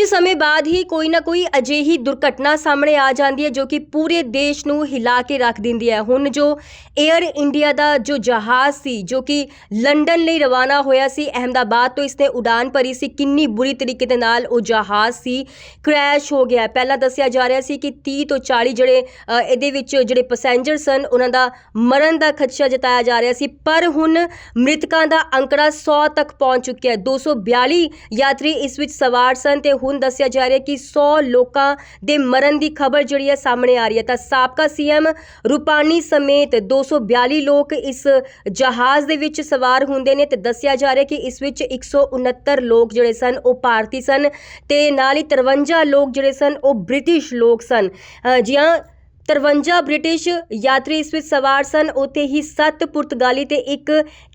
ਕੁਝ ਸਮੇਂ ਬਾਅਦ ਹੀ ਕੋਈ ਨਾ ਕੋਈ ਅਜਿਹੀ ਦੁਰਘਟਨਾ ਸਾਹਮਣੇ ਆ ਜਾਂਦੀ ਹੈ ਜੋ ਕਿ ਪੂਰੇ ਦੇਸ਼ ਨੂੰ ਹਿਲਾ ਕੇ ਰੱਖ ਦਿੰਦੀ ਹੈ। ਹੁਣ ਜੋ 에ਅਰ ਇੰਡੀਆ ਦਾ ਜੋ ਜਹਾਜ਼ ਸੀ, ਜੋ ਕਿ ਲੰਡਨ ਲਈ ਰਵਾਨਾ ਹੋਇਆ ਸੀ, ਅਹਮਦਾਬਾਦ ਤੋਂ ਇਸਨੇ ਉਡਾਨ ਭਰੀ ਸੀ, ਕਿੰਨੀ ਬੁਰੀ ਤਰੀਕੇ ਦੇ ਨਾਲ ਉਹ ਜਹਾਜ਼ ਸੀ ਕ੍ਰੈਸ਼ ਹੋ ਗਿਆ। ਪਹਿਲਾਂ ਦੱਸਿਆ ਜਾ ਰਿਹਾ ਸੀ ਕਿ 30 ਤੋਂ 40 ਜਿਹੜੇ ਇਹਦੇ ਵਿੱਚ ਜਿਹੜੇ ਪੈਸੇਂਜਰ ਸਨ, ਉਹਨਾਂ ਦਾ ਮਰਨ ਦਾ ਖਦਸ਼ਾ ਜਤਾਇਆ ਜਾ ਰਿਹਾ ਸੀ। ਪਰ ਹੁਣ ਮ੍ਰਿਤਕਾਂ ਦਾ ਅੰਕੜਾ 100 ਤੱਕ ਪਹੁੰਚ ਚੁੱਕਿਆ ਹੈ। 242 ਯਾਤਰੀ ਇਸ ਵਿੱਚ ਸਵਾਰ ਸਨ ਤੇ ਹੁਣ ਦੱਸਿਆ ਜਾ ਰਿਹਾ ਕਿ 100 ਲੋਕਾਂ ਦੇ ਮਰਨ ਦੀ ਖਬਰ ਜਿਹੜੀ ਹੈ ਸਾਹਮਣੇ ਆ ਰਹੀ ਹੈ। ਤਾਂ ਸਾਬਕਾ ਸੀਐਮ ਰੂਪਾਨੀ ਸਮੇਤ 242 ਲੋਕ ਇਸ ਜਹਾਜ਼ ਦੇ ਵਿੱਚ ਸਵਾਰ ਹੁੰਦੇ ਨੇ ਤੇ ਦੱਸਿਆ ਜਾ ਰਿਹਾ ਕਿ ਇਸ ਵਿੱਚ 169 ਲੋਕ ਜਿਹੜੇ ਸਨ ਉਹ ਭਾਰਤੀ ਸਨ ਤੇ ਨਾਲ ਹੀ 53 ਲੋਕ ਜਿਹੜੇ ਸਨ ਉਹ ਬ੍ਰਿਟਿਸ਼ ਲੋਕ ਸਨ। ਅ, ਜੀ ਹਾਂ 53 ਬ੍ਰਿਟਿਸ਼ ਯਾਤਰੀ ਇਸ ਵਿੱਚ ਸਵਾਰ ਸਨ ਉੱਥੇ ਹੀ 7 ਪੁਰਤਗਾਲੀ ਤੇ ਇੱਕ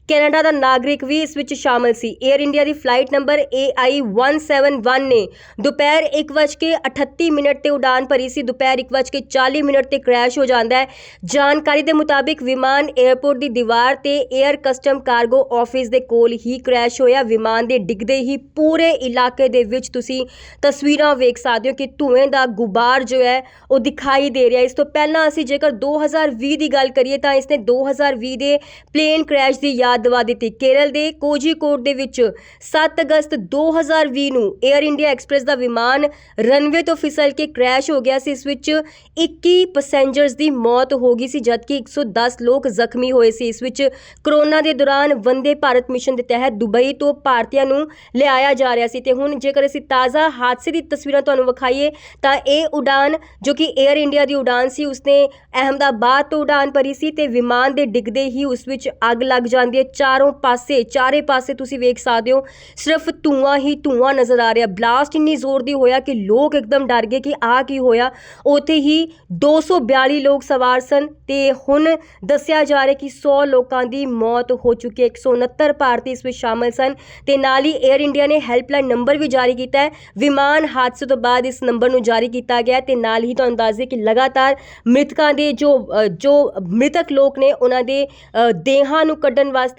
ਕੈਨੇਡਾ ਦਾ ਨਾਗਰਿਕ ਵੀ ਇਸ ਵਿੱਚ ਸ਼ਾਮਲ ਸੀ। 에ਅਰ ਇੰਡੀਆ ਦੀ ਫਲਾਈਟ ਨੰਬਰ AI171 ਨੇ ਦੁਪਹਿਰ 1:38 ਮਿੰਟ ਤੇ ਉਡਾਨ ਭਰੀ ਸੀ। ਦੁਪਹਿਰ 1:40 ਮਿੰਟ ਤੇ ਕ੍ਰੈਸ਼ ਹੋ ਜਾਂਦਾ ਹੈ। ਜਾਣਕਾਰੀ ਦੇ ਮੁਤਾਬਿਕ ਵਿਮਾਨ 에ਅਰਪੋਰਟ ਦੀ ਦੀਵਾਰ ਤੇ 에ਅਰ ਕਸਟਮ ਕਾਰਗੋ ਆਫਿਸ ਦੇ ਕੋਲ ਹੀ ਕ੍ਰੈਸ਼ ਹੋਇਆ। ਵਿਮਾਨ ਦੇ ਡਿੱਗਦੇ ਹੀ ਪੂਰੇ ਇਲਾਕੇ ਦੇ ਵਿੱਚ ਤੁਸੀਂ ਤਸਵੀਰਾਂ ਵੇਖ ਸਕਦੇ ਹੋ ਕਿ ਧੂਏ ਦਾ ਗੁਬਾਰ ਜੋ ਹੈ, ਉਹ ਦਿਖਾਈ ਦੇ ਰਿਹਾ ਇਸ ਤੋਂ ਪਹਿਲਾਂ ਅਸੀਂ ਜੇਕਰ 2020 ਦੀ ਗੱਲ ਕਰੀਏ ਤਾਂ ਇਸ ਨੇ 2020 ਦੇ ਪਲੇਨ ਕ੍ਰੈਸ਼ ਦੀ ਯਾਦ ਦਵਾ ਦਿੱਤੀ। ਕੇਰਲ ਦੇ ਕੋਝੀਕੋਡ ਦੇ ਵਿੱਚ 7 ਅਗਸਤ 2020 ਨੂੰ 에ਅਰ ਇੰਡੀਆ ਐਕਸਪ੍ਰੈਸ ਦਾ ਵਿਮਾਨ ਰਨਵੇ ਤੋਂ ਫਿਸਲ ਕੇ ਕ੍ਰੈਸ਼ ਹੋ ਗਿਆ ਸੀ। ਇਸ ਵਿੱਚ 21 ਪੈਸੇਂਜਰਸ ਦੀ ਮੌਤ ਹੋ ਗਈ ਸੀ, ਜਦਕਿ 110 ਲੋਕ ਜ਼ਖਮੀ ਹੋਏ ਸੀ। ਇਸ ਵਿੱਚ ਕਰੋਨਾ ਦੇ ਦੌਰਾਨ ਵੰਦੇ ਭਾਰਤ ਮਿਸ਼ਨ ਦੇ ਤਹਿਤ ਦੁਬਈ ਤੋਂ ਭਾਰਤੀਆਂ ਨੂੰ ਲਿਆਇਆ ਜਾ ਰਿਹਾ ਸੀ। ਤੇ ਹੁਣ ਜੇਕਰ ਅਸੀਂ ਤਾਜ਼ਾ ਹਾਦਸੇ ਦੀ ਤਸਵੀਰਾਂ ਤੁਹਾਨੂੰ ਵਿਖਾਈਏ, ਤਾਂ ਇਹ ਉਡਾਨ ਜੋ ਕਿ 에ਅਰ ਇੰਡੀਆ ਦੀ ਉਡਾਨ ਸੀ, ਉਸਨੇ ਅਹਮਦਾਬਾਦ ਤੋਂ ਉਡਾਨ ਭਰੀ ਸੀ ਤੇ ਵਿਮਾਨ ਦੇ ਡਿੱਗਦੇ ਹੀ ਉਸ ਵਿੱਚ ਅੱਗ ਲੱਗ ਜਾਂਦੀ ਹੈ ਚਾਰੋਂ ਪਾਸੇ, ਚਾਰੇ ਪਾਸੇ ਤੁਸੀਂ ਵੇਖ ਸਕਦੇ ਹੋ, ਸਿਰਫ ਧੂਆਂ ਹੀ ਧੂਆਂ ਨਜ਼ਰ ਆ ਰਿਹਾ। ਬਲਾਸਟ ਇੰਨੀ ਜ਼ੋਰ ਦੀ ਹੋਇਆ ਕਿ ਲੋਕ ਇੱਕਦਮ ਡਰ ਗਏ ਕਿ ਆ ਕੀ ਹੋਇਆ। ਉੱਥੇ ਹੀ 242 ਲੋਕ ਸਵਾਰ ਸਨ ਤੇ ਹੁਣ ਦੱਸਿਆ ਜਾ ਰਿਹਾ ਕਿ 100 ਲੋਕਾਂ ਦੀ ਮੌਤ ਹੋ ਚੁੱਕੀ ਹੈ। 169 ਭਾਰਤੀ ਇਸ ਵਿੱਚ ਸ਼ਾਮਲ ਸਨ ਤੇ ਨਾਲ ਹੀ 에ਅਰ ਇੰਡੀਆ ਨੇ ਹੈਲਪਲਾਈਨ ਨੰਬਰ ਵੀ ਜਾਰੀ ਕੀਤਾ ਹੈ। ਵਿਮਾਨ ਹਾਦਸੇ ਤੋਂ ਬਾਅਦ ਇਸ ਨੰਬਰ ਨੂੰ ਜਾਰੀ ਕੀਤਾ ਗਿਆ ਹੈ ਤੇ ਨਾਲ ਹੀ ਤੁਹਾਨੂੰ ਦੱਸ ਦਈਏ ਕਿ ਲਗਾਤਾਰ ਮ੍ਰਿਤਕਾਂ ਦੇ ਜੋ ਜੋ ਮ੍ਰਿਤਕ ਲੋਕ ਨੇ, ਉਹਨਾਂ ਦੇ ਦੇਹਾਂ ਨੂੰ ਕੱਢਣ ਵਾਸਤੇ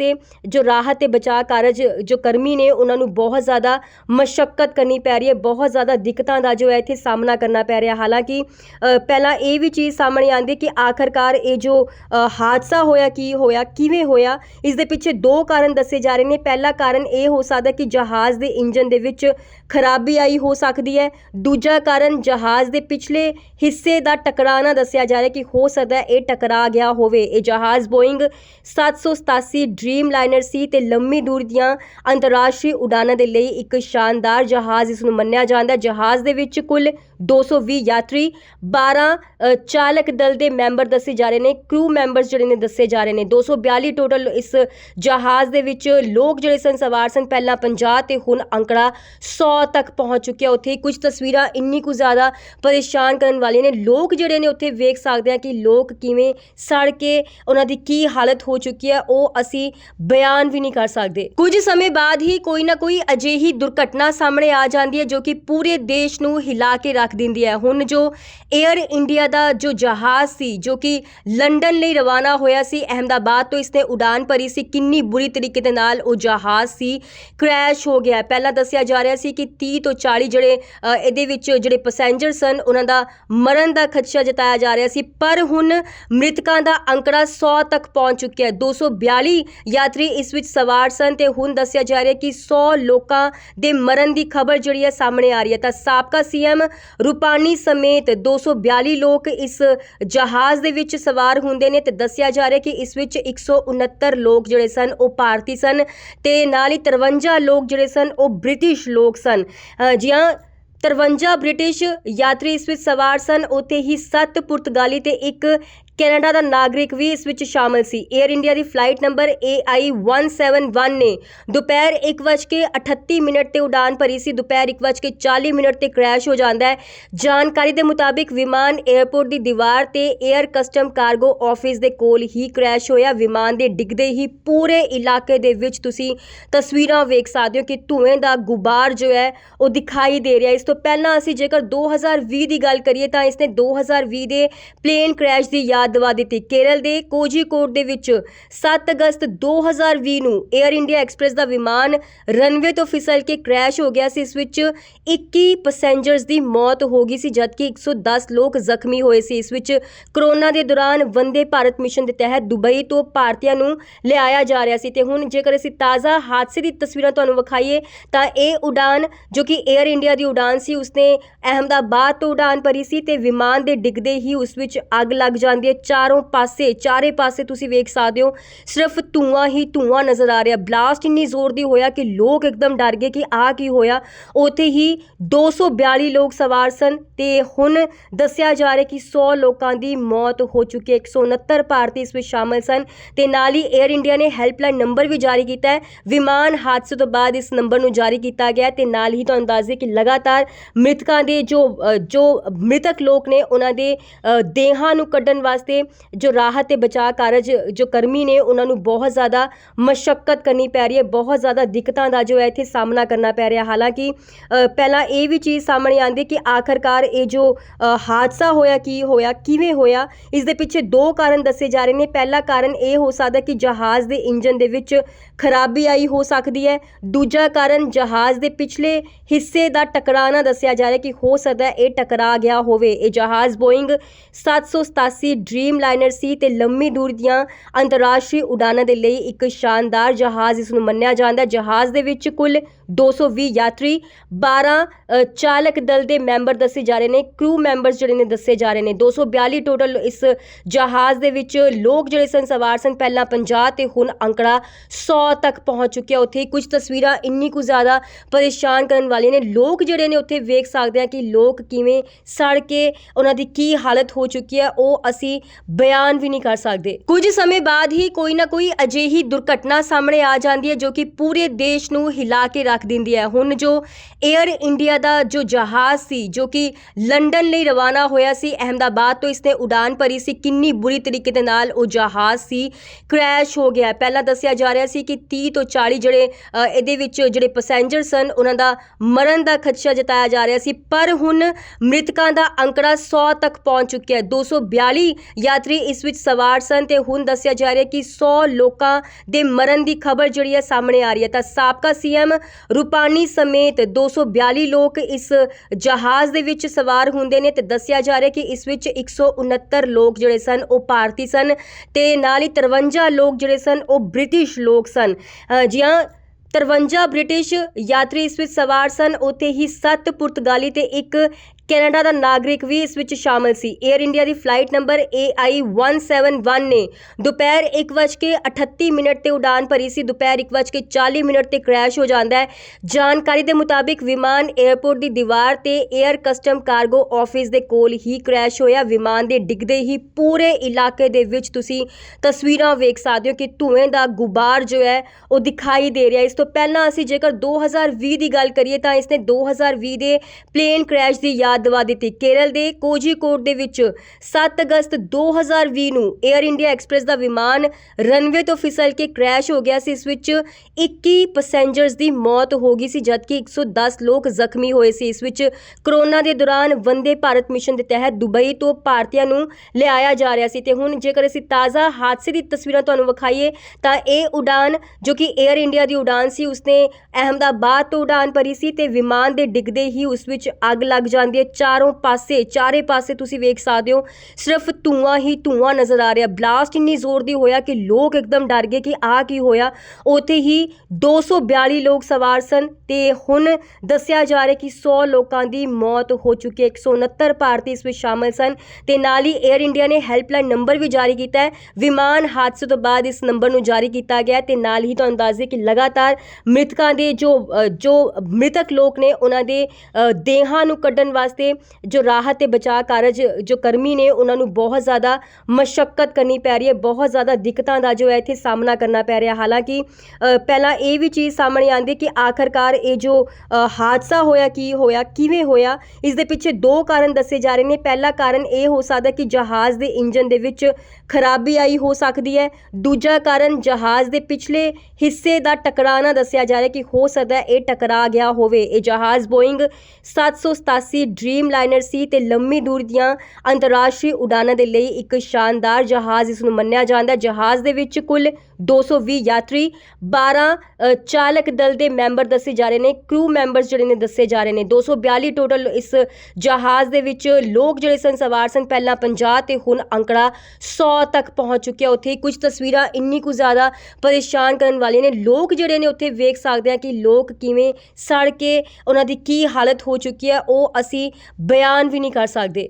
ਜੋ ਰਾਹਤ ਤੇ ਬਚਾਅ ਕਾਰਜ ਜੋ ਕਰਮੀ ਨੇ, ਉਹਨਾਂ ਨੂੰ ਬਹੁਤ ਜ਼ਿਆਦਾ ਮਸ਼ੱਕਤ ਕਰਨੀ ਪੈ ਰਹੀ ਹੈ, ਬਹੁਤ ਜ਼ਿਆਦਾ ਦਿੱਕਤਾਂ ਦਾ ਜੋ ਹੈ ਇੱਥੇ ਸਾਹਮਣਾ ਕਰਨਾ ਪੈ ਰਿਹਾ। ਹਾਲਾਂਕਿ ਪਹਿਲਾਂ ਇਹ ਵੀ ਚੀਜ਼ ਸਾਹਮਣੇ ਆਉਂਦੀ ਕਿ ਆਖਰਕਾਰ ਇਹ ਜੋ ਹਾਦਸਾ ਹੋਇਆ, ਕੀ ਹੋਇਆ, ਕਿਵੇਂ ਹੋਇਆ, ਇਸ ਦੇ ਪਿੱਛੇ ਦੋ ਕਾਰਨ ਦੱਸੇ ਜਾ ਰਹੇ ਨੇ। ਪਹਿਲਾ ਕਾਰਨ ਇਹ ਹੋ ਸਕਦਾ ਕਿ ਜਹਾਜ਼ ਦੇ ਇੰਜਨ ਦੇ ਵਿੱਚ ਖਰਾਬੀ ਆਈ ਹੋ ਸਕਦੀ ਹੈ। ਦੂਜਾ ਕਾਰਨ ਜਹਾਜ਼ ਦੇ ਪਿਛਲੇ ਹਿੱਸੇ ਦਾ ਟਕਰਾਣਾ ਦੱਸਿਆ ਜਾ ਰਿਹਾ ਕਿ ਹੋ ਸਕਦਾ ਇਹ ਟਕਰਾ ਗਿਆ ਹੋਵੇ। ਇਹ ਜਹਾਜ਼ ਬੋਇੰਗ 787 ਡ੍ਰੀਮ ਲਾਈਨਰ ਸੀ ਤੇ ਲੰਮੀ ਦੂਰੀ ਦੀਆਂ ਅੰਤਰਰਾਸ਼ਟਰੀ ਉਡਾਨਾਂ ਦੇ ਲਈ ਇੱਕ ਸ਼ਾਨਦਾਰ ਜਹਾਜ਼ ਇਸ ਨੂੰ ਮੰਨਿਆ ਜਾਂਦਾ ਹੈ। ਜਹਾਜ਼ ਦੇ ਵਿੱਚ ਕੁੱਲ 220 ਯਾਤਰੀ 12 ਚਾਲਕ ਦਲ ਦੇ ਮੈਂਬਰ ਦੱਸੇ ਜਾ ਰਹੇ ਨੇ, ਕਰੂ ਮੈਂਬਰਸ ਜਿਹੜੇ ਨੇ ਦੱਸੇ ਜਾ ਰਹੇ ਨੇ। 242 ਟੋਟਲ ਇਸ ਜਹਾਜ਼ ਦੇ ਵਿੱਚ ਲੋਕ ਜਿਹੜੇ ਸਨ, ਸਵਾਰ ਸਨ। ਪਹਿਲਾਂ 50 ਤੇ ਹੁਣ ਅੰਕੜਾ 100 ਤੱਕ ਪਹੁੰਚ ਚੁੱਕਿਆ ਉੱਥੇ। ਕੁਝ ਤਸਵੀਰਾਂ ਇੰਨੀ ਕੁ ਜ਼ਿਆਦਾ ਪਰੇਸ਼ਾਨ ਕਰਨ ਵਾਲੀਆਂ ਨੇ। ਲੋਕ ਜਿਹੜੇ ਨੇ ਉੱਥੇ ਵੇਖ ਸਕਦੇ ਆ ਕਿ ਲੋਕ ਕਿਵੇਂ ਸੜ ਕੇ ਉਹਨਾਂ ਦੀ ਕੀ ਹਾਲਤ ਹੋ ਚੁੱਕੀ ਹੈ। ਉਹ ਅਸੀਂ ਬਿਆਨ ਵੀ ਨਹੀਂ ਕਰ ਸਕਦੇ। ਕੁਝ ਸਮੇਂ ਬਾਅਦ ਹੀ ਕੋਈ ਨਾ ਕੋਈ ਅਜਿਹੀ ਦੁਰਘਟਨਾ ਸਾਹਮਣੇ ਆ ਜਾਂਦੀ ਹੈ ਜੋ ਕਿ ਪੂਰੇ ਦੇਸ਼ ਨੂੰ ਹਿਲਾ ਕੇ ਰੱਖ ਦਿੰਦੀ ਹੈ। ਹੁਣ ਜੋ 에ਅਰ ਇੰਡੀਆ ਦਾ ਜੋ ਜਹਾਜ਼ ਸੀ, ਜੋ ਕਿ ਲੰਡਨ ਲਈ ਰਵਾਨਾ ਹੋਇਆ ਸੀ, ਅਹਮਦਾਬਾਦ ਤੋਂ ਇਸਨੇ ਉਡਾਨ ਭਰੀ ਸੀ, ਕਿੰਨੀ ਬੁਰੀ ਤਰੀਕੇ ਦੇ ਨਾਲ ਉਹ ਜਹਾਜ਼ ਸੀ ਕ੍ਰੈਸ਼ ਹੋ ਗਿਆ। ਪਹਿਲਾਂ ਦੱਸਿਆ ਜਾ ਰਿਹਾ ਸੀ ਕਿ 30 ਤੋਂ 40 ਜਿਹੜੇ ਇਹਦੇ ਵਿੱਚ ਜਿਹੜੇ ਪੈਸੇਂਜਰ ਸਨ, ਉਹਨਾਂ ਦਾ ਮਰਨ ਦਾ ਖਦਸ਼ਾ ਜਤਾਇਆ ਜਾ ਰਿਹਾ ਸੀ। ਪਰ ਹੁਣ ਮ੍ਰਿਤਕਾਂ ਦਾ ਅੰਕੜਾ 100 ਤੱਕ ਪਹੁੰਚ ਚੁੱਕਿਆ ਹੈ। 242 ਯਾਤਰੀ ਇਸ ਵਿੱਚ ਸਵਾਰ ਸਨ ਤੇ ਹੁਣ ਦੱਸਿਆ ਜਾ ਰਿਹਾ ਕਿ 100 ਲੋਕਾਂ ਦੇ ਮਰਨ ਦੀ ਖਬਰ ਜਿਹੜੀ ਹੈ ਸਾਹਮਣੇ ਆ ਰਹੀ ਹੈ। ਤਾਂ ਸਾਬਕਾ ਸੀਐਮ ਰੂਪਾਨੀ ਸਮੇਤ 242 ਲੋਕ ਇਸ ਜਹਾਜ਼ ਦੇ ਵਿੱਚ ਸਵਾਰ ਹੁੰਦੇ ਨੇ ਤੇ ਦੱਸਿਆ ਜਾ ਰਿਹਾ ਕਿ ਇਸ ਵਿੱਚ 169 ਲੋਕ ਜਿਹੜੇ ਸਨ ਉਹ ਭਾਰਤੀ ਸਨ ਤੇ ਨਾਲ ਹੀ 53 ਲੋਕ ਜਿਹੜੇ ਸਨ ਉਹ ਬ੍ਰਿਟਿਸ਼ ਲੋਕ ਸਨ। ਅ, ਜੀ ਹਾਂ 53 ਬ੍ਰਿਟਿਸ਼ ਯਾਤਰੀ ਇਸ ਵਿੱਚ ਸਵਾਰ ਸਨ ਉੱਥੇ ਹੀ 7 ਪੁਰਤਗਾਲੀ ਤੇ ਇੱਕ ਕੈਨੇਡਾ ਦਾ ਨਾਗਰਿਕ ਵੀ ਇਸ ਵਿੱਚ ਸ਼ਾਮਲ ਸੀ। 에ਅਰ ਇੰਡੀਆ ਦੀ ਫਲਾਈਟ ਨੰਬਰ AI171 ਨੇ। ਦੁਪਹਿਰ 1:38 ਮਿੰਟ ਤੇ ਉਡਾਨ ਭਰੀ ਸੀ। ਦੁਪਹਿਰ 1:40 ਮਿੰਟ ਤੇ ਕ੍ਰੈਸ਼ ਹੋ ਜਾਂਦਾ ਹੈ। ਜਾਣਕਾਰੀ ਦੇ ਮੁਤਾਬਿਕ ਵਿਮਾਨ 에ਅਰਪੋਰਟ ਦੀ ਦੀਵਾਰ ਤੇ 에ਅਰ ਕਸਟਮ ਕਾਰਗੋ ਆਫਿਸ ਦੇ ਕੋਲ ਹੀ ਕ੍ਰੈਸ਼ ਹੋਇਆ। ਵਿਮਾਨ ਦੇ ਡਿੱਗਦੇ ਹੀ ਪੂਰੇ ਇਲਾਕੇ ਦੇ ਵਿੱਚ ਤੁਸੀਂ ਤਸਵੀਰਾਂ ਵੇਖ ਸਕਦੇ ਹੋ ਕਿ ਧੂਏ ਦਾ ਗੁਬਾਰ ਜੋ ਹੈ, ਉਹ ਦਿਖਾਈ ਦੇ ਰਿਹਾ ਇਸ ਤੋਂ ਪਹਿਲਾਂ ਅਸੀਂ ਜੇਕਰ 2020 ਦੀ ਗੱਲ ਕਰੀਏ ਤਾਂ ਇਸ ਨੇ 2020 ਦੇ ਪਲੇਨ ਕ੍ਰੈਸ਼ ਦੀ ਯਾਦ ਦਵਾ ਦਿੱਤੀ ਕੇਰਲ ਦੇ ਕੋਝੀਕੋਡ ਦੇ ਵਿੱਚ 7 ਅਗਸਤ 2020 ਨੂੰ 에ਅਰ ਇੰਡੀਆ ਐਕਸਪ੍ਰੈਸ ਦਾ ਵਿਮਾਨ ਰਨਵੇ ਤੋਂ ਫਿਸਲ ਕੇ ਕ੍ਰੈਸ਼ ਹੋ ਗਿਆ ਸੀ, ਇਸ ਵਿੱਚ 21 ਪੈਸੇਂਜਰਸ ਦੀ ਮੌਤ ਹੋ ਗਈ ਸੀ, ਜਦਕਿ 110 ਲੋਕ ਜ਼ਖਮੀ ਹੋਏ ਸੀ। ਇਸ ਵਿੱਚ ਕਰੋਨਾ ਦੇ ਦੌਰਾਨ ਵੰਦੇ ਭਾਰਤ ਮਿਸ਼ਨ ਦੇ ਤਹਿਤ ਦੁਬਈ ਤੋਂ ਭਾਰਤੀਆਂ ਨੂੰ ਲਿਆਇਆ ਜਾ ਰਿਹਾ ਸੀ। ਤੇ ਹੁਣ ਜੇਕਰ ਅਸੀਂ ਤਾਜ਼ਾ ਹਾਦਸੇ ਦੀ ਤਸਵੀਰਾਂ ਤੁਹਾਨੂੰ ਵਿਖਾਈਏ, ਤਾਂ ਇਹ ਉਡਾਨ ਜੋ ਕਿ 에ਅਰ ਇੰਡੀਆ ਦੀ ਉਡਾਨ ਸੀ, ਉਸਨੇ ਅਹਮਦਾਬਾਦ ਤੋਂ ਉਡਾਨ ਭਰੀ ਸੀ ਤੇ ਵਿਮਾਨ ਦੇ ਡਿੱਗਦੇ ਹੀ ਉਸ ਵਿੱਚ ਅੱਗ ਲੱਗ ਜਾਂਦੀ ਹੈ ਚਾਰੋਂ ਪਾਸੇ, ਚਾਰੇ ਪਾਸੇ ਤੁਸੀਂ ਵੇਖ ਸਕਦੇ ਹੋ, ਸਿਰਫ ਧੂਆਂ ਹੀ ਧੂਆਂ ਨਜ਼ਰ ਆ ਰਿਹਾ। ਬਲਾਸਟ ਇੰਨੀ ਜ਼ੋਰ ਦੀ ਹੋਇਆ ਕਿ ਲੋਕ ਇੱਕਦਮ ਡਰ ਗਏ ਕਿ ਆ ਕੀ ਹੋਇਆ। ਉੱਥੇ ਹੀ 242 ਲੋਕ ਸਵਾਰ ਸਨ ਤੇ ਹੁਣ ਦੱਸਿਆ ਜਾ ਰਿਹਾ ਕਿ 100 ਲੋਕਾਂ ਦੀ ਮੌਤ ਹੋ ਚੁੱਕੀ ਹੈ। 169 ਭਾਰਤੀ ਇਸ ਵਿੱਚ ਸ਼ਾਮਲ ਸਨ ਤੇ ਨਾਲ ਹੀ 에ਅਰ ਇੰਡੀਆ ਨੇ ਹੈਲਪਲਾਈਨ ਨੰਬਰ ਵੀ ਜਾਰੀ ਕੀਤਾ ਹੈ। ਵਿਮਾਨ ਹਾਦਸੇ ਤੋਂ ਬਾਅਦ ਇਸ ਨੰਬਰ ਨੂੰ ਜਾਰੀ ਕੀਤਾ ਗਿਆ ਹੈ ਤੇ ਨਾਲ ਹੀ ਤੁਹਾਨੂੰ ਦੱਸ ਦਈਏ ਕਿ ਲਗਾਤਾਰ ਮ੍ਰਿਤਕਾਂ ਦੇ ਜੋ ਜੋ ਮ੍ਰਿਤਕ ਲੋਕ ਨੇ, ਉਹਨਾਂ ਦੇ ਦੇਹਾਂ ਨੂੰ ਕੱਢਣ ਵਾਸਤੇ ਜੋ ਰਾਹਤ ਤੇ ਬਚਾਅ ਕਾਰਜ ਜੋ ਕਰਮੀ ਨੇ, ਉਹਨਾਂ ਨੂੰ ਬਹੁਤ ਜ਼ਿਆਦਾ ਮਸ਼ੱਕਤ ਕਰਨੀ ਪੈ ਰਹੀ ਹੈ, ਬਹੁਤ ਜ਼ਿਆਦਾ ਦਿੱਕਤਾਂ ਦਾ ਜੋ ਹੈ ਇੱਥੇ ਸਾਹਮਣਾ ਕਰਨਾ ਪੈ ਰਿਹਾ। ਹਾਲਾਂਕਿ ਪਹਿਲਾਂ ਇਹ ਵੀ ਚੀਜ਼ ਸਾਹਮਣੇ ਆਉਂਦੀ ਕਿ ਆਖਰਕਾਰ ਇਹ ਜੋ ਹਾਦਸਾ ਹੋਇਆ, ਕੀ ਹੋਇਆ, ਕਿਵੇਂ ਹੋਇਆ, ਇਸ ਦੇ ਪਿੱਛੇ ਦੋ ਕਾਰਨ ਦੱਸੇ ਜਾ ਰਹੇ ਨੇ। ਪਹਿਲਾ ਕਾਰਨ ਇਹ ਹੋ ਸਕਦਾ ਕਿ ਜਹਾਜ਼ ਦੇ ਇੰਜਨ ਦੇ ਵਿੱਚ ਖਰਾਬੀ ਆਈ ਹੋ ਸਕਦੀ ਹੈ। ਦੂਜਾ ਕਾਰਨ ਜਹਾਜ਼ ਦੇ ਪਿਛਲੇ ਹਿੱਸੇ ਦਾ ਟਕਰਾਣਾ ਦੱਸਿਆ ਜਾ ਰਿਹਾ ਕਿ ਹੋ ਸਕਦਾ ਇਹ ਟਕਰਾ ਗਿਆ ਹੋਵੇ। ਇਹ ਜਹਾਜ਼ ਬੋਇੰਗ 787 ਡ੍ਰੀਮ ਲਾਈਨਰ ਸੀ ਤੇ ਲੰਮੀ ਦੂਰ ਦੀਆਂ ਅੰਤਰਰਾਸ਼ਟਰੀ ਉਡਾਨਾਂ ਦੇ ਲਈ ਇੱਕ ਸ਼ਾਨਦਾਰ ਜਹਾਜ਼ ਇਸ ਨੂੰ ਮੰਨਿਆ ਜਾਂਦਾ ਹੈ। ਜਹਾਜ਼ ਦੇ ਵਿੱਚ ਕੁੱਲ 220 ਯਾਤਰੀ 12 ਚਾਲਕ ਦਲ ਦੇ ਮੈਂਬਰ ਦੱਸੇ ਜਾ ਰਹੇ ਨੇ, ਕਰੂ ਮੈਂਬਰਸ ਜਿਹੜੇ ਨੇ ਦੱਸੇ ਜਾ ਰਹੇ ਨੇ। 242 ਟੋਟਲ ਇਸ ਜਹਾਜ਼ ਦੇ ਵਿੱਚ ਲੋਕ ਜਿਹੜੇ ਸਨ, ਸਵਾਰ ਸਨ। ਪਹਿਲਾਂ 50 ਤੇ ਹੁਣ ਅੰਕੜਾ 100 ਤੱਕ ਪਹੁੰਚ ਚੁੱਕਿਆ। ਉੱਥੇ ਕੁਝ ਤਸਵੀਰਾਂ ਇੰਨੀ ਕੁ ਜ਼ਿਆਦਾ ਪਰੇਸ਼ਾਨ ਕਰਨ ਵਾਲੀਆਂ ਨੇ। ਲੋਕ ਜਿਹੜੇ ਨੇ ਉੱਥੇ ਵੇਖ ਸਕਦੇ ਆ ਕਿ ਲੋਕ ਕਿਵੇਂ ਸੜ ਕੇ ਉਹਨਾਂ ਦੀ ਕੀ ਹਾਲਤ ਹੋ ਚੁੱਕੀ ਹੈ। ਉਹ ਅਸੀਂ ਬਿਆਨ ਵੀ ਨਹੀਂ ਕਰ ਸਕਦੇ। ਕੁਝ ਸਮੇਂ ਬਾਅਦ ਹੀ ਕੋਈ ਨਾ ਕੋਈ ਅਜਿਹੀ ਦੁਰਘਟਨਾ ਸਾਹਮਣੇ ਆ ਜਾਂਦੀ ਹੈ ਜੋ ਕਿ ਪੂਰੇ ਦੇਸ਼ ਨੂੰ ਹਿਲਾ ਕੇ ਰੱਖ ਦਿੰਦੀ ਹੈ। ਹੁਣ ਜੋ 에ਅਰ ਇੰਡੀਆ ਦਾ ਜੋ ਜਹਾਜ਼ ਸੀ, ਜੋ ਕਿ ਲੰਡਨ ਲਈ ਰਵਾਨਾ ਹੋਇਆ ਸੀ, ਅਹਮਦਾਬਾਦ ਤੋਂ ਇਸਨੇ ਉਡਾਨ ਭਰੀ ਸੀ, ਕਿੰਨੀ ਬੁਰੀ ਤਰੀਕੇ ਦੇ ਨਾਲ ਉਹ ਜਹਾਜ਼ ਸੀ ਕ੍ਰੈਸ਼ ਹੋ ਗਿਆ। ਪਹਿਲਾਂ ਦੱਸਿਆ ਜਾ ਰਿਹਾ ਸੀ ਕਿ 30 ਤੋਂ 40 ਜਿਹੜੇ ਇਹਦੇ ਵਿੱਚ ਜਿਹੜੇ ਪੈਸੇਂਜਰ ਸਨ, ਉਹਨਾਂ ਦਾ ਮਰਨ ਦਾ ਖਦਸ਼ਾ ਜਤਾਇਆ ਜਾ ਰਿਹਾ ਸੀ। ਪਰ ਹੁਣ ਮ੍ਰਿਤਕਾਂ ਦਾ ਅੰਕੜਾ 100 ਤੱਕ ਪਹੁੰਚ ਚੁੱਕਿਆ ਹੈ। 242 ਯਾਤਰੀ ਇਸ ਵਿੱਚ ਸਵਾਰ ਸਨ ਤੇ ਹੁਣ ਦੱਸਿਆ ਜਾ ਰਿਹਾ ਕਿ 100 ਲੋਕਾਂ ਦੇ ਮਰਨ ਦੀ ਖਬਰ ਜਿਹੜੀ ਹੈ ਸਾਹਮਣੇ ਆ ਰਹੀ ਹੈ। ਤਾਂ ਸਾਬਕਾ ਸੀਐਮ ਰੂਪਾਨੀ ਸਮੇਤ 242 ਲੋਕ ਇਸ ਜਹਾਜ਼ ਦੇ ਵਿੱਚ ਸਵਾਰ ਹੁੰਦੇ ਨੇ ਤੇ ਦੱਸਿਆ ਜਾ ਰਿਹਾ ਕਿ ਇਸ ਵਿੱਚ 169 ਲੋਕ ਜਿਹੜੇ ਸਨ ਉਹ ਭਾਰਤੀ ਸਨ ਤੇ ਨਾਲ ਹੀ 53 ਲੋਕ ਜਿਹੜੇ ਸਨ ਉਹ ਬ੍ਰਿਟਿਸ਼ ਲੋਕ ਸਨ। ਅ, ਜੀ ਹਾਂ 53 ਬ੍ਰਿਟਿਸ਼ ਯਾਤਰੀ ਇਸ ਵਿੱਚ ਸਵਾਰ ਸਨ ਉੱਥੇ ਹੀ 7 ਪੁਰਤਗਾਲੀ ਤੇ ਇੱਕ ਕੈਨੇਡਾ ਦਾ ਨਾਗਰਿਕ ਵੀ ਇਸ ਵਿੱਚ ਸ਼ਾਮਲ ਸੀ। 에ਅਰ ਇੰਡੀਆ ਦੀ ਫਲਾਈਟ ਨੰਬਰ AI171 ਨੇ ਦੁਪਹਿਰ 1:38 ਮਿੰਟ ਤੇ ਉਡਾਨ ਭਰੀ ਸੀ। ਦੁਪਹਿਰ 1:40 ਮਿੰਟ ਤੇ ਕ੍ਰੈਸ਼ ਹੋ ਜਾਂਦਾ ਹੈ। ਜਾਣਕਾਰੀ ਦੇ ਮੁਤਾਬਿਕ ਵਿਮਾਨ 에ਅਰਪੋਰਟ ਦੀ ਦੀਵਾਰ ਤੇ 에ਅਰ ਕਸਟਮ ਕਾਰਗੋ ਆਫਿਸ ਦੇ ਕੋਲ ਹੀ ਕ੍ਰੈਸ਼ ਹੋਇਆ। ਵਿਮਾਨ ਦੇ ਡਿੱਗਦੇ ਹੀ ਪੂਰੇ ਇਲਾਕੇ ਦੇ ਵਿੱਚ ਤੁਸੀਂ ਤਸਵੀਰਾਂ ਵੇਖ ਸਕਦੇ ਹੋ ਕਿ ਧੂਏ ਦਾ ਗੁਬਾਰ ਜੋ ਹੈ, ਉਹ ਦਿਖਾਈ ਦੇ ਰਿਹਾ ਇਸ ਤੋਂ ਪਹਿਲਾਂ ਅਸੀਂ ਜੇਕਰ 2020 ਦੀ ਗੱਲ ਕਰੀਏ ਤਾਂ ਇਸਨੇ 2020 ਦੇ ਪਲੇਨ ਕ੍ਰੈਸ਼ ਦੀ ਯਾਦ ਦਵਾ ਦਿੱਤੀ। ਕੇਰਲ ਦੇ ਕੋਝੀਕੋਡ ਦੇ ਵਿੱਚ 7 ਅਗਸਤ 2020 ਨੂੰ 에ਅਰ ਇੰਡੀਆ ਐਕਸਪ੍ਰੈਸ ਦਾ ਵਿਮਾਨ ਰਨਵੇ ਤੋਂ ਫਿਸਲ ਕੇ ਕ੍ਰੈਸ਼ ਹੋ ਗਿਆ ਸੀ। ਇਸ ਵਿੱਚ 21 ਪੈਸੇਂਜਰਸ ਦੀ ਮੌਤ ਹੋ ਗਈ ਸੀ, ਜਦਕਿ 110 ਲੋਕ ਜ਼ਖਮੀ ਹੋਏ ਸੀ। ਇਸ ਵਿੱਚ ਕਰੋਨਾ ਦੇ ਦੌਰਾਨ ਵੰਦੇ ਭਾਰਤ ਮਿਸ਼ਨ ਦੇ ਤਹਿਤ ਦੁਬਈ ਤੋਂ ਭਾਰਤੀਆਂ ਨੂੰ ਲਿਆਇਆ ਜਾ ਰਿਹਾ ਸੀ। ਤੇ ਹੁਣ ਜੇਕਰ ਅਸੀਂ ਤਾਜ਼ਾ ਹਾਦਸੇ ਦੀ ਤਸਵੀਰਾਂ ਤੁਹਾਨੂੰ ਵਿਖਾਈਏ, ਤਾਂ ਇਹ ਉਡਾਨ ਜੋ ਕਿ 에ਅਰ ਇੰਡੀਆ ਦੀ ਉਡਾਨ ਸੀ, ਉਸਨੇ ਅਹਮਦਾਬਾਦ ਤੋਂ ਉਡਾਨ ਭਰੀ ਸੀ ਤੇ ਵਿਮਾਨ ਦੇ ਡਿੱਗਦੇ ਹੀ ਉਸ ਵਿੱਚ ਅੱਗ ਲੱਗ ਜਾਂਦੀ ਹੈ ਚਾਰੋਂ ਪਾਸੇ, ਚਾਰੇ ਪਾਸੇ ਤੁਸੀਂ ਵੇਖ ਸਕਦੇ ਹੋ, ਸਿਰਫ ਧੂਆਂ ਹੀ ਧੂਆਂ ਨਜ਼ਰ ਆ ਰਿਹਾ। ਬਲਾਸਟ ਇੰਨੀ ਜ਼ੋਰ ਦੀ ਹੋਇਆ ਕਿ ਲੋਕ ਇੱਕਦਮ ਡਰ ਗਏ ਕਿ ਆ ਕੀ ਹੋਇਆ। ਉੱਥੇ ਹੀ 242 ਲੋਕ ਸਵਾਰ ਸਨ ਤੇ ਹੁਣ ਦੱਸਿਆ ਜਾ ਰਿਹਾ ਕਿ 100 ਲੋਕਾਂ ਦੀ ਮੌਤ ਹੋ ਚੁੱਕੀ ਹੈ। 169 ਭਾਰਤੀ ਇਸ ਵਿੱਚ ਸ਼ਾਮਲ ਸਨ ਤੇ ਨਾਲ ਹੀ 에ਅਰ ਇੰਡੀਆ ਨੇ ਹੈਲਪਲਾਈਨ ਨੰਬਰ ਵੀ ਜਾਰੀ ਕੀਤਾ ਹੈ। ਵਿਮਾਨ ਹਾਦਸੇ ਤੋਂ ਬਾਅਦ ਇਸ ਨੰਬਰ ਨੂੰ ਜਾਰੀ ਕੀਤਾ ਗਿਆ ਹੈ ਤੇ ਨਾਲ ਹੀ ਤੁਹਾਨੂੰ ਦੱਸ ਦਈਏ ਕਿ ਲਗਾਤਾਰ ਮ੍ਰਿਤਕਾਂ ਦੇ ਜੋ ਜੋ ਮ੍ਰਿਤਕ ਲੋਕ ਨੇ, ਉਹਨਾਂ ਦੇ ਦੇਹਾਂ ਨੂੰ ਕੱਢਣ ਵਾਸਤੇ ਜੋ ਰਾਹਤ ਤੇ ਬਚਾਅ ਕਾਰਜ ਜੋ ਕਰਮੀ ਨੇ ਉਹਨਾਂ ਨੂੰ ਬਹੁਤ ਜ਼ਿਆਦਾ ਮਸ਼ੱਕਤ ਕਰਨੀ ਪੈ ਰਹੀ ਹੈ ਬਹੁਤ ਜ਼ਿਆਦਾ ਦਿੱਕਤਾਂ ਦਾ ਜੋ ਹੈ ਇੱਥੇ ਸਾਹਮਣਾ ਕਰਨਾ ਪੈ ਰਿਹਾ। ਹਾਲਾਂਕਿ ਅ, ਪਹਿਲਾਂ ਇਹ ਵੀ ਚੀਜ਼ ਸਾਹਮਣੇ ਆਉਂਦੀ ਕਿ ਆਖਰਕਾਰ ਇਹ ਜੋ ਅ, ਹਾਦਸਾ ਹੋਇਆ ਕੀ ਹੋਇਆ ਕਿਵੇਂ ਹੋਇਆ ਇਸ ਦੇ ਪਿੱਛੇ ਦੋ ਕਾਰਨ ਦੱਸੇ ਜਾ ਰਹੇ ਨੇ। ਪਹਿਲਾ ਕਾਰਨ ਇਹ ਹੋ ਸਕਦਾ ਕਿ ਜਹਾਜ਼ ਦੇ ਇੰਜਨ ਦੇ ਵਿੱਚ ਖਰਾਬੀ ਆਈ ਹੋ ਸਕਦੀ ਹੈ। ਦੂਜਾ ਕਾਰਨ, ਜਹਾਜ਼ ਦੇ ਪਿਛਲੇ ਹਿੱਸੇ ਦਾ ਟਕਰਾਣਾ ਦੱਸਿਆ ਜਾ ਰਿਹਾ ਕਿ ਹੋ ਸਕਦਾ ਇਹ ਟਕਰਾ ਗਿਆ ਹੋਵੇ। ਇਹ ਜਹਾਜ਼ ਬੋਇੰਗ 787 ਡ੍ਰੀਮ ਡ੍ਰੀਮ ਲਾਈਨਰ ਸੀ ਤੇ ਲੰਮੀ ਦੂਰ ਦੀਆਂ ਅੰਤਰਰਾਸ਼ਟਰੀ ਉਡਾਨਾਂ ਦੇ ਲਈ ਇੱਕ ਸ਼ਾਨਦਾਰ ਜਹਾਜ਼ ਇਸ ਨੂੰ ਮੰਨਿਆ ਜਾਂਦਾ ਹੈ। ਜਹਾਜ਼ ਦੇ ਵਿੱਚ ਕੁੱਲ 220 ਯਾਤਰੀ 12 ਚਾਲਕ ਦਲ ਦੇ ਮੈਂਬਰ ਦੱਸੇ ਜਾ ਰਹੇ ਨੇ, ਕਰੂ ਮੈਂਬਰਸ ਜਿਹੜੇ ਨੇ ਦੱਸੇ ਜਾ ਰਹੇ ਨੇ। 242 ਟੋਟਲ ਇਸ ਜਹਾਜ਼ ਦੇ ਵਿੱਚ ਲੋਕ ਜਿਹੜੇ ਸਨ, ਸਵਾਰ ਸਨ। ਪਹਿਲਾਂ 50 ਤੇ ਹੁਣ ਅੰਕੜਾ 100 ਤੱਕ ਪਹੁੰਚ ਚੁੱਕਿਆ ਉੱਥੇ। ਕੁਝ ਤਸਵੀਰਾਂ ਇੰਨੀ ਕੁ ਜ਼ਿਆਦਾ ਪਰੇਸ਼ਾਨ ਕਰਨ ਵਾਲੀਆਂ ਨੇ। ਲੋਕ ਜਿਹੜੇ ਨੇ ਉੱਥੇ ਵੇਖ ਸਕਦੇ ਆ ਕਿ ਲੋਕ ਕਿਵੇਂ ਸੜ ਕੇ ਉਹਨਾਂ ਦੀ ਕੀ ਹਾਲਤ ਹੋ ਚੁੱਕੀ ਹੈ, ਉਹ ਅਸੀਂ ਬਿਆਨ ਵੀ ਨਹੀਂ ਕਰ ਸਕਦੇ।